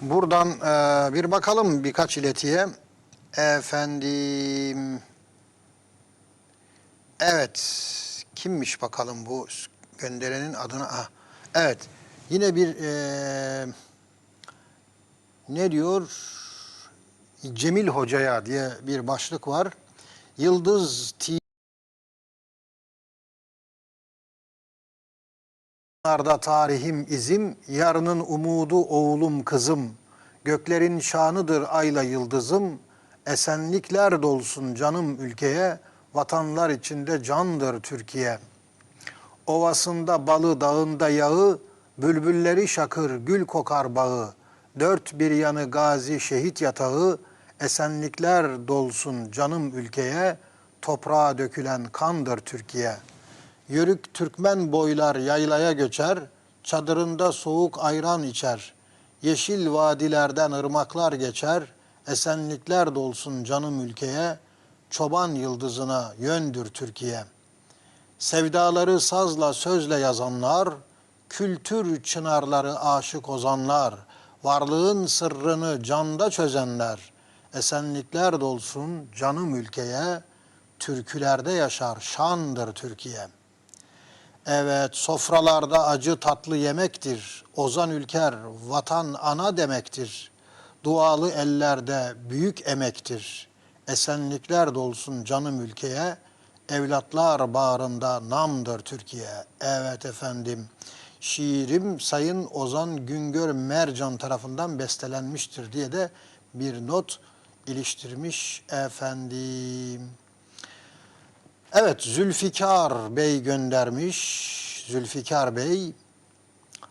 Buradan e, bir bakalım birkaç iletiye. Efendim. Evet. Kimmiş bakalım bu gönderenin adına? Ah, evet. Yine bir e, ne diyor? Cemil Hoca'ya diye bir başlık var. Yıldız TV Narda tarihim izim, yarının umudu oğlum kızım. Göklerin şanıdır ayla yıldızım. Esenlikler dolsun canım ülkeye, vatanlar içinde candır Türkiye. Ovasında balı, dağında yağı, bülbülleri şakır, gül kokar bağı. Dört bir yanı gazi şehit yatağı, esenlikler dolsun canım ülkeye, toprağa dökülen kandır Türkiye.'' Yörük Türkmen boylar yaylaya göçer, çadırında soğuk ayran içer. Yeşil vadilerden ırmaklar geçer, esenlikler dolsun canım ülkeye, çoban yıldızına yöndür Türkiye. Sevdaları sazla sözle yazanlar, kültür çınarları aşık ozanlar, varlığın sırrını canda çözenler, esenlikler dolsun canım ülkeye, türkülerde yaşar şandır Türkiye.'' Evet, sofralarda acı tatlı yemektir. Ozan Ülker, vatan ana demektir. Dualı ellerde büyük emektir. Esenlikler dolsun canım ülkeye. Evlatlar bağrında namdır Türkiye. Evet efendim. Şiirim Sayın Ozan Güngör Mercan tarafından bestelenmiştir diye de bir not iliştirmiş efendim. Evet Zülfikar Bey göndermiş. Zülfikar Bey